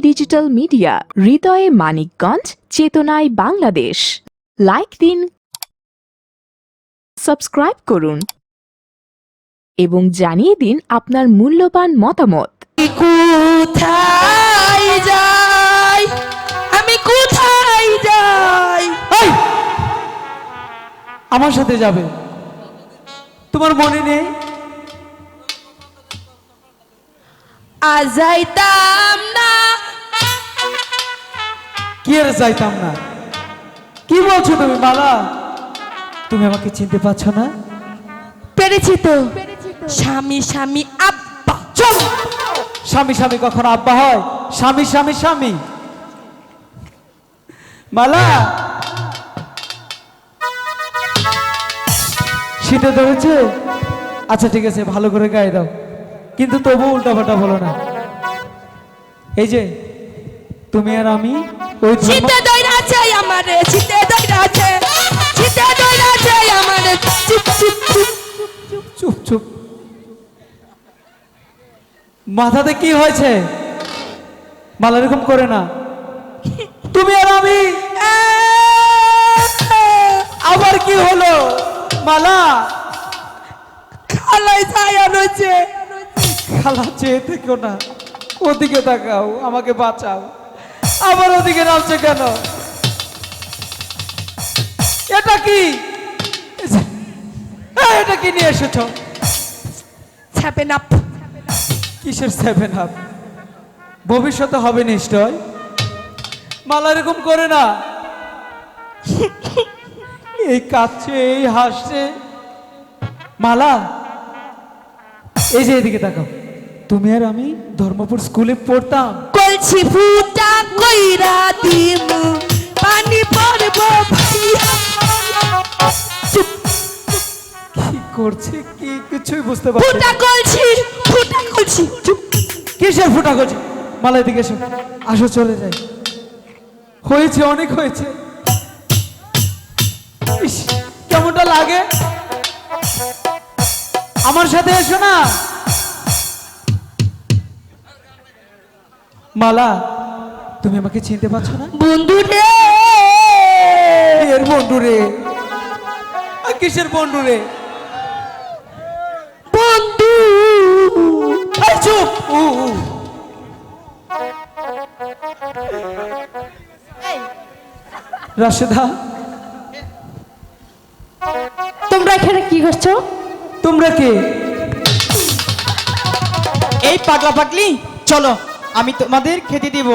Digital media, হৃদয়ে মানিকগঞ্জ, চেতনায় Bangladesh. Like দিন, সাবস্ক্রাইব করুন, এবং জানিয়ে দিন আপনার মূল্যবান মতামত। আমি কোথায় যাই? আমার সাথে যাবে। তোমার মনে নেই? আজ যাইতাম না। কি আর যাইতাম না? কি বলছো তুমি মালা? তুমি আমাকে চিনতে পারছ না? পেরেছি তো। স্বামী স্বামী আব্বা। চল স্বামী স্বামী কখন আব্বা হয়? স্বামী স্বামী স্বামী। মালা? শীতে ধরেছে? আচ্ছা ঠিক আছে ভালো করে গায়ে দাও। কিন্তু তবু উল্টাপাল্টা বলো না। এই যে তুমি আর আমি শীতে দইরা আছে আমারে শীতে দইরা আছে শীতে দইরা আছে আমারে। চুপ চুপ চুপ। চুপ চুপ। মাথাতে কি হয়েছে? মালা এরকম করে না। তুমি আর আমি। আবার কি হলো? মালা? খালাই যায় আনোছে খালা চেয়ে থেকো না। ওদিকে তাকাও আমাকে বাঁচাও। আবার ওদিকে নামছে কেন? এটা কি? এই, এটা কি নিয়ে এসেছ? ছাপে না কিসের সেভেন আপ ভবিষ্যতে হবে নিশ্চয়। মালা এরকম করে না। এই কাঁদছে এই হাসছে। মালা এই যে এদিকে তাকাও। তুমি আর আমি ধর্মপুর স্কুলে পড়তাম। কলছি ফুটা কইরা দিম পানি পড়ব ভাইয়া। কি করছে? কি কিছুই বুঝতে পারছি ফুটা। কলছি ফুটা কলছি চুপ। কিসের ফুটা করছে মালা এদিকে এসো। আসো চলে যাই। হয়েছে অনেক হয়েছে। কেমনটা লাগে? আমার সাথে এসো না। মালা তুমি আমাকে চিনতে পারছ না? বন্ধু রে। এর বন্ধু রে? আর কিসের বন্ধু রে? বন্ধু। চুপ। উ। রাশেদা তোমরা এখানে কি করছ? তোমরা কে? এই পাগলা পাগলি চলো। আমি তোমাদের খেতে দিব।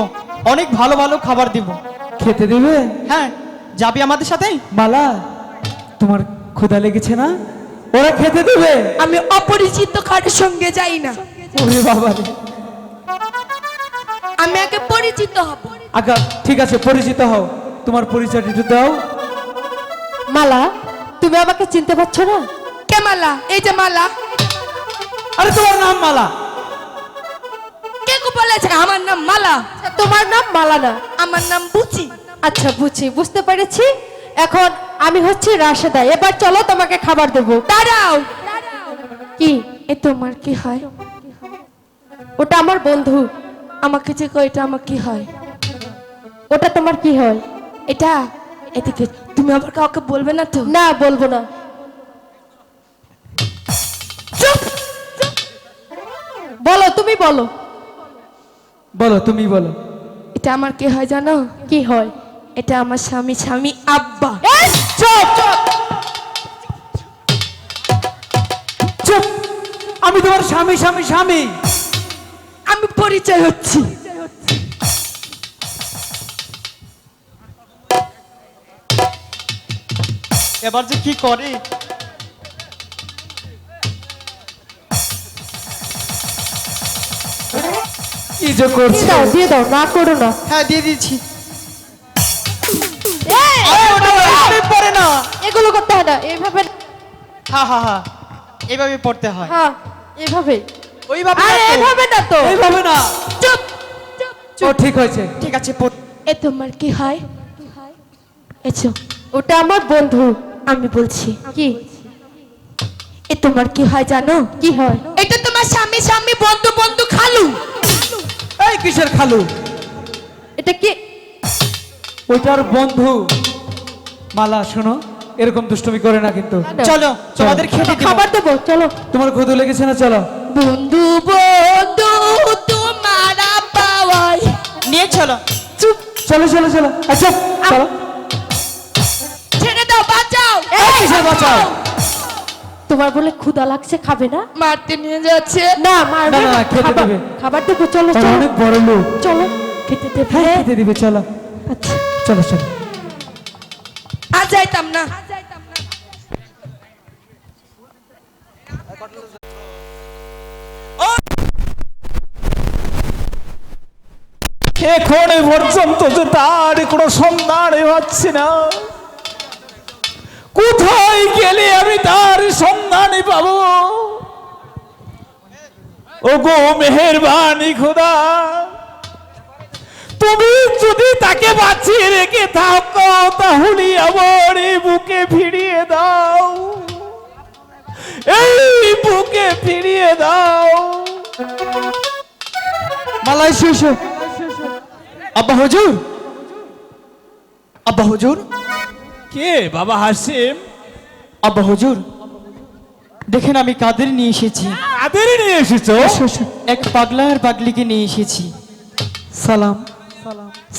অনেক ভালো ভালো খাবার দিব। খেতে দেবে? হ্যাঁ যাবি আমাদের সাথে? মালা তোমার ক্ষুধা লেগেছে না? ওরা খেতে দেবে। আমি অপরিচিত কারোর সঙ্গে যাই না। ওরে বাবা রে। আমি আগে পরিচিত হব। আচ্ছা ঠিক আছে পরিচিত হও। তোমার পরিচয়টা একটু দাও। মালা তুমি আমাকে চিনতে পারছ না? কে মালা? এই যে মালা। আরে তোমার নাম মালা। বলেছে আমার নাম মালা। তোমার নাম মালা না আমার নাম বুচি। আচ্ছা বুঝতে পেরেছি। এখন আমি হচ্ছি রাশেদা। এবার চলো তোমাকে খাবার দেবো। দাঁড়াও। কি? এ তোমার কি হয়? ওটা আমার বন্ধু। আমাকে যে কয়টা আমার কি হয়? ওটা তোমার কি হয়? এটা? এদিকে তুমি আবার কাউকে বলবে না তো? না বলব না। বলো তুমি বলো। বলো তুমি বলো। এটা আমার কি হয় জানো? কি হয়? এটা আমার স্বামী স্বামী আব্বা। চুপ। আমি তোমার স্বামী স্বামী স্বামী। আমি পরিচয় হচ্ছি। এবার যে কি করে? কি যে দিয়ে দাও দিয়ে দাও না করো না। হ্যাঁ দিয়ে দিচ্ছি। পড়ে না। এগুলো করতে হয় না এইভাবে হ্যাঁ হ্যাঁ হ্যাঁ এইভাবে পড়তে হয়। হ্যাঁ এভাবে। ওইভাবে আরে না তো। এভাবে না তো। এইভাবে না। চুপ ও ঠিক হয়েছে। ঠিক আছে এ তোমার কি হয়? এসো ওটা আমার বন্ধু। আমি বলছি কি? এ তোমার কি হয় জানো? কি হয়? এটা তোমার স্বামী স্বামী বন্ধু বন্ধু খালু। এই কিসের খালু? এটা কি? ওইটার বন্ধু। মালা শোনো এরকম দুষ্টমি করে না কিন্তু। চলো তোমাদের খেতে খাবার দেবো চলো। তোমার ক্ষুদু লেগেছে না? চলো। বন্ধু বন্ধু তোমার পাওয়াই। নিয়ে চলো। চুপ। চলো চলো চলো। আচ্ছা চলো। ছেড়ে দাও বাঁচাও। কিসের বাঁচাও? তোমার বলে ক্ষুধা লাগছে খাবে না? মারতে নিয়ে যাচ্ছে। না মারবে না, খেতে খাবার- দেবে। খাবার দেবো চলো চলো। অনেক বড় লোক। চলো খেতে দেবে। হ্যাঁ খেতে দিবে চলো। আচ্ছা। চলো চলো। আর যাইতাম না। এখন পর্যন্ত যে তার কোনো সন্ধান পাচ্ছি না। কোথায় গেলে আমি তার সন্ধানই পাব? ও গো মেহেরবানি খোদা, তুমি যদি তাকে বাঁচিয়ে রেখে থাকো, তাহলে আমার এই বুকে ফিরিয়ে দাও। এই বুকে ফিরিয়ে দাও। মালাই শেষ। আব্বা হুজুর আব্বা হুজুর। কে? বাবা হাসিম। আব্বা হুজুর দেখেন আমি কাদের নিয়ে এসেছি। কাদের নিয়ে এসেছ? এসো এসো এক পাগলা আর পাগলিকে নিয়ে এসেছি। সালাম।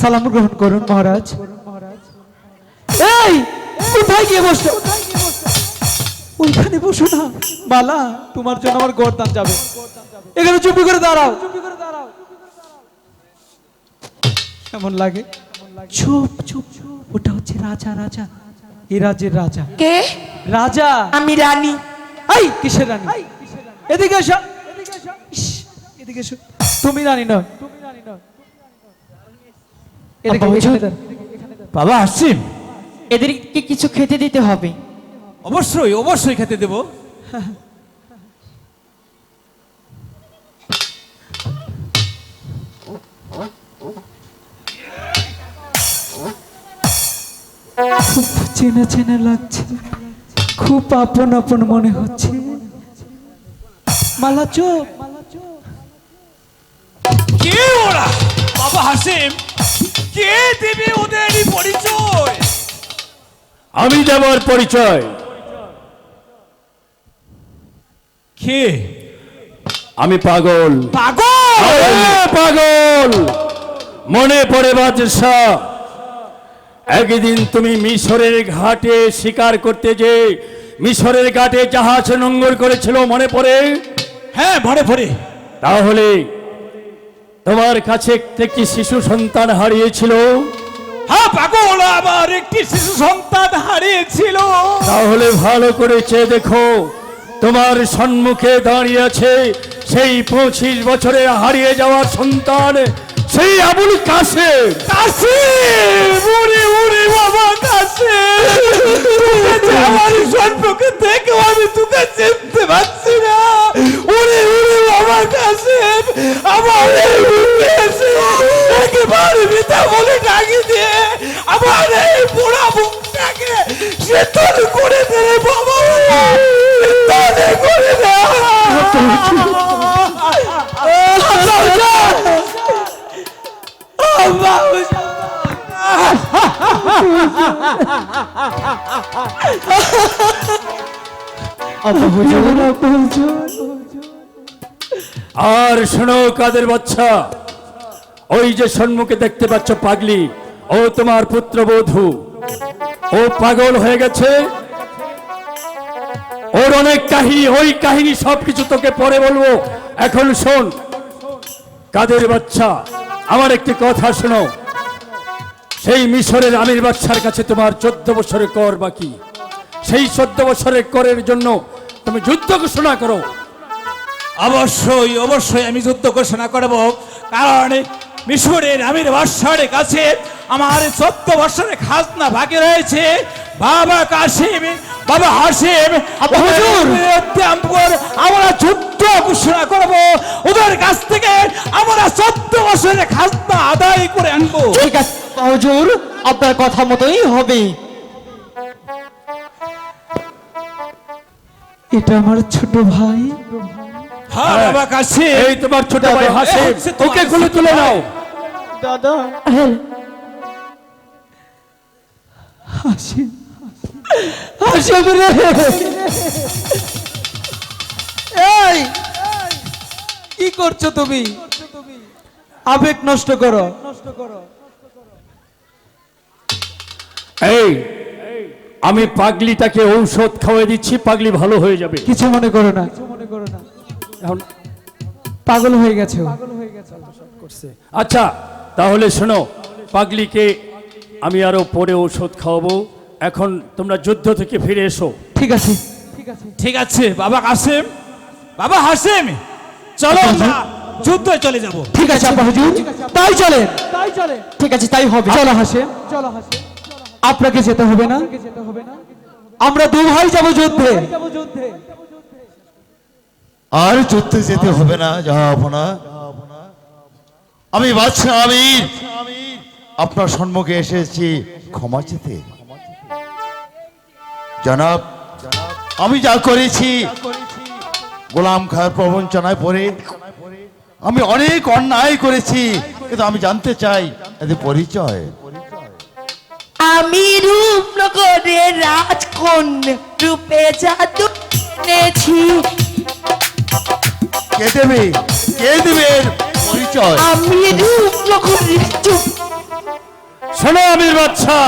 সালাম গ্রহণ করুন মহারাজ। এই কোথায় গিয়ে বসছো? ওইখানে বসো না। বালা তোমার জন্য আমার গরদান যাবে। এখানে চুপি করে দাঁড়াও। কেমন লাগে? চুপ চুপ চুপ। ওটা হচ্ছে রাজা রাজা। এই রাজ্যের রাজা। কে? রাজা। আমি রানী। এই কিসের রানী? এদিকে এসো। এদিকে এসো। তুমি রানী নয়। বাবা আসিম এদেরকে কিছু খেতে দিতে হবে। অবশ্যই অবশ্যই খেতে দেব। খুব চেনা চেনা লাগছে। খুব আপন আপন মনে হচ্ছে। মালা চোখ। কে ওরা? বাবা হাসিম কে দেবে ওদের পরিচয়? আমি দেবার পরিচয়। কে? আমি পাগল। পাগল? পাগল! মনে পড়ে বাদশাহ। একদিন তুমি মিশরের ঘাটে শিকার করতে যে মিশরের ঘাটে জাহাজ নোঙ্গর করেছিল মনে পড়ে? হ্যাঁ ভরে ভরে তাহলে তোমার কাছে একটি শিশু সন্তান হারিয়েছিল? হ্যাঁ পাগল আমার একটি শিশু সন্তান হারিয়েছিল। তাহলে ভালো করে চেয়ে দেখো। তোমার সম্মুখে দাঁড়িয়ে আছে সেই পঁচিশ বছরে হারিয়ে যাওয়া সন্তান। সেই আবুল কাছে উড়ে উড়ে বাবা আমার আমি তোকে চিনতে পারছি না। উড়ে উড়ে বাবা আমার এই বুকে এসে একেবারে মিথ্যা বলে ডাকি দিয়ে আমার এই বুকটাকে করে দে রে বাবা। তোর করে দে আর শোনো কাদের বাচ্চা, ওই যে সম্মুখে দেখতে পাচ্ছ পাগলি, ও তোমার পুত্র পুত্রবধূ। ও পাগল হয়ে গেছে। ওর অনেক কাহিনী ওই কাহিনী সবকিছু তোকে পরে বলব। এখন শোন, কাদের বাচ্চা, আমার একটি কথা শোনো। সেই মিশরের আমির বাচ্চার কাছে তোমার চোদ্দ বছরের কর বাকি। সেই চোদ্দ বছরের করের জন্য তুমি যুদ্ধ ঘোষণা করো। অবশ্যই অবশ্যই আমি যুদ্ধ ঘোষণা করব। কারণ মিশরের আমির বাদশাহের কাছে আমার চোদ্দ বছরের খাজনা বাকি রয়েছে। বাবা কাশিম বাবা হাসিম আমরা যুদ্ধ ঘোষণা করব। ওদের কাছ থেকে আমরা চোদ্দ বছরের খাজনা আদায় করে আনব। ঠিক আছে হুজুর আপনার কথা মতোই হবে। এটা আমার ছোট ভাই। হ্যাঁ বাবা এই তোমার ছোট ভাই এ হাসিম হচ্ছে তোমার ওকে গুলি তুলে নাও। দাদা। হাসিম হাসিম রে। এই কি করছ তুমি? আবেগ নষ্ট করো। এই আমি পাগলিটাকে ঔষধ খাওয়াই দিচ্ছি পাগলি ভালো হয়ে যাবে। কিছু মনে করো না। এখন পাগল হয়ে গেছে। আচ্ছা তাহলে শোনো পাগলিকে আমি আরও পরে ঔষধ খাওয়াবো। এখন তোমরা যুদ্ধ থেকে ফিরে এসো। ঠিক আছে। ঠিক আছে। বাবা কাসেম। বাবা হাসেম চলো আমরা যুদ্ধে চলে যাব। ঠিক আছে হুজুর। তাই চলে তাই চলে ঠিক আছে তাই হবে। চলো হাসিম। চলো হাসিম। আপনাকে যেতে হবে না। আমরা দু ভাই যাব যুদ্ধে। আর যুদ্ধে যেতে হবে না যাব না আমি বাদশাহ আমির। আপনার সম্মুখে এসেছি, ক্ষমা চেতে। জনাব, আমি যা করেছি, গোলাম খার প্রবঞ্চনায় পড়ে, আমি অনেক অন্যায় করেছি, কিন্তু আমি জানতে চাই এদের পরিচয়। আমি রূপনগরে রাজকন্যা রূপে জাদু এনেছি। কে দেবে? কে দেবে পরিচয়? আমি রূপনগরে শোনো আমির বাচ্চা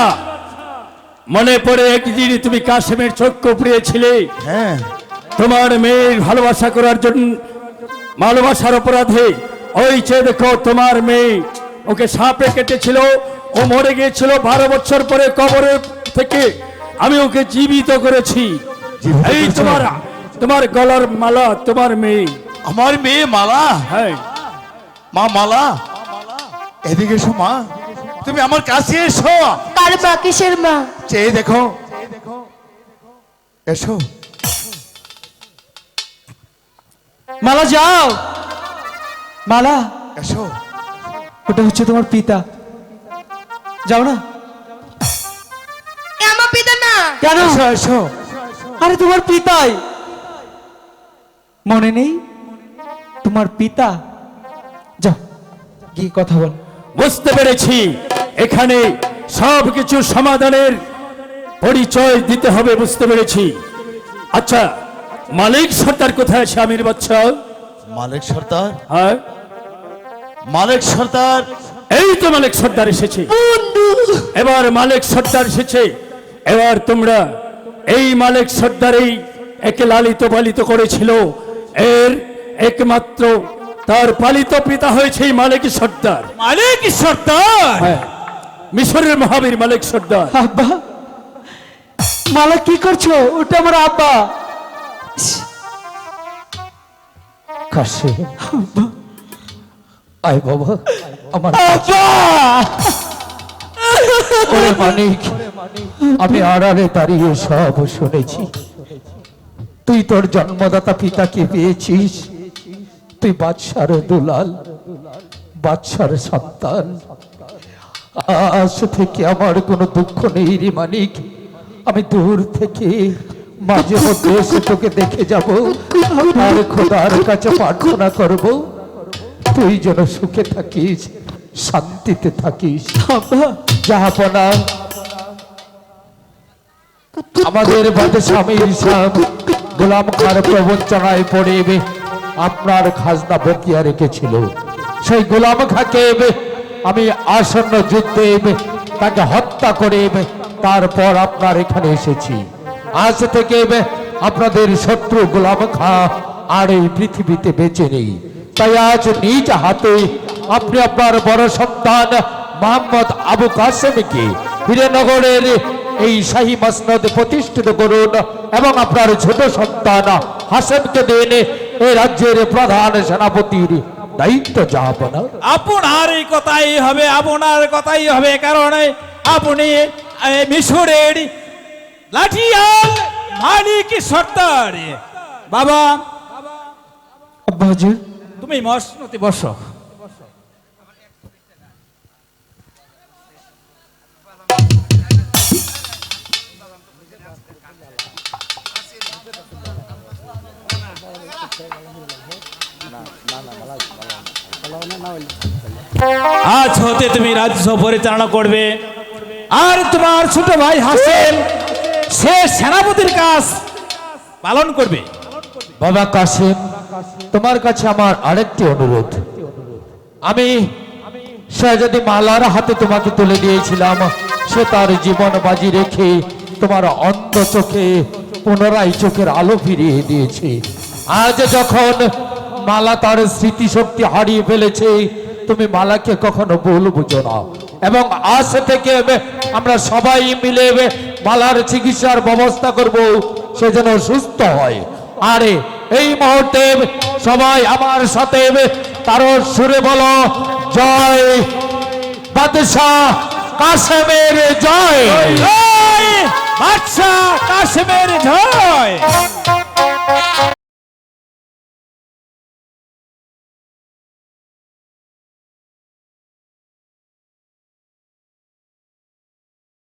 মনে পড়ে একদিন তুমি কাশেমের চক্ষু পুড়িয়েছিলে হ্যাঁ। তোমার মেয়ের ভালোবাসা করার জন্য ভালোবাসার অপরাধে ওই যে দেখো তোমার মেয়ে ওকে সাপে কেটেছিল ও মরে গিয়েছিল বারো বছর পরে কবরে থেকে। আমি ওকে জীবিত করেছি। এই তোমার তোমার গলার মালা তোমার মেয়ে। আমার মেয়ে মালা? হ্যাঁ। মা মালা? এদিকে এসো মা। তুমি আমার কাছে এসো। কার মা কিসের মা? চেয়ে দেখো। এসো। মালা যাও। মালা। এসো। ওটা হচ্ছে তোমার পিতা। যাও না। আমার পিতা না। কেন? এসো আরে তোমার পিতাই। মনে নেই? তোমার পিতা? যাও। কি কথা বল? বুঝতে পেরেছি। এখানে সব কিছু সমাধানের পরিচয় দিতে হবে বুঝতে পেরেছি। আচ্ছা মালিক সর্দার কোথায় আছে আমির বাচ্চা মালিক সর্দার? হ্যাঁ। মালিক সর্দার? এই তো মালিক সর্দার এসেছে। এবার মালিক সর্দার এসেছে। এবার তোমরা এই মালিক সর্দারেই একে লালিত পালিত করেছিল। এর একমাত্র তার পালিত পিতা হয়েছে এই মালিক সর্দার। মালিক সর্দার? হ্যাঁ মিশরের মহাবীর মালিক সর্দার। আব্বা মালা কি করছ? ওটা আমার আব্বা। কাশে। আয় বাবা। আমার ওরে মানিক আমি আড়ালে দাঁড়িয়ে সব শুনেছি। তুই তোর জন্মদাতা পিতাকে পেয়েছিস। তুই বাদশার দুলাল বাদশার সন্তান। আজ থেকে আমার কোনো দুঃখ নেই রে মানিক। আমি দূর থেকে মাঝে মধ্যে এসে তোকে দেখে যাব। আর খোদার কাছে প্রার্থনা করব। তুই যেন সুখে থাকিস। শান্তিতে থাকিস। জাহাপনা আমাদের বাদে স্বামীর গোলাম খার প্রবঞ্চনায় পড়ে আপনার খাজনা বকিয়া রেখেছিল। সেই গোলাম খাকে আমি আসন্ন যুদ্ধে তাকে হত্যা করে তারপর আপনার এখানে এসেছি। আজ থেকে আপনাদের শত্রু গোলাম খা আর এই পৃথিবীতে বেঁচে নেই। তাই আজ নিজ হাতে আপনি আপনার বড় সন্তান মোহাম্মদ আবু কাসেমকে বীরনগরের এই শাহী মসনদ প্রতিষ্ঠিত করুন এবং আপনার ছোট সন্তান হাসেমকে দিন এই রাজ্যের প্রধান সেনাপতির দায়িত্ব যাপনা। আপনার এই কথাই হবে আপনার কথাই হবে কারণ আপনি মিশরের লাঠিয়াল মালিক সর্দার। বাবা তুমি মসনতি বসো। আজ হতে তুমি রাজ্য পরিচালনা করবে। আর তোমার ছোট ভাই হাসেন সে সেনাপতির কাজ পালন করবে। বাবা কাসিম, তোমার কাছে আমার আরেকটি অনুরোধ। আমি শাহজাদি মালার হাতে তোমাকে তুলে দিয়েছিলাম। সে তার জীবন বাজি রেখে তোমার অন্ধ চোখে, পুনরায় চোখের আলো ফিরিয়ে দিয়েছে। আজ যখন মালা তার স্মৃতিশক্তি হারিয়ে ফেলেছে, তুমি মালাকে কখনো ভুল বুঝো না। এবং আজ থেকে আমরা সবাই মিলে মালার চিকিৎসার ব্যবস্থা করব, সে যেন সুস্থ হয়। আরে, এই মুহূর্তে সবাই আমার সাথে তার সুরে বলো, জয় বাদশাহ কাসেমের জয় বাদশাহ কাশ্মীর, জয়।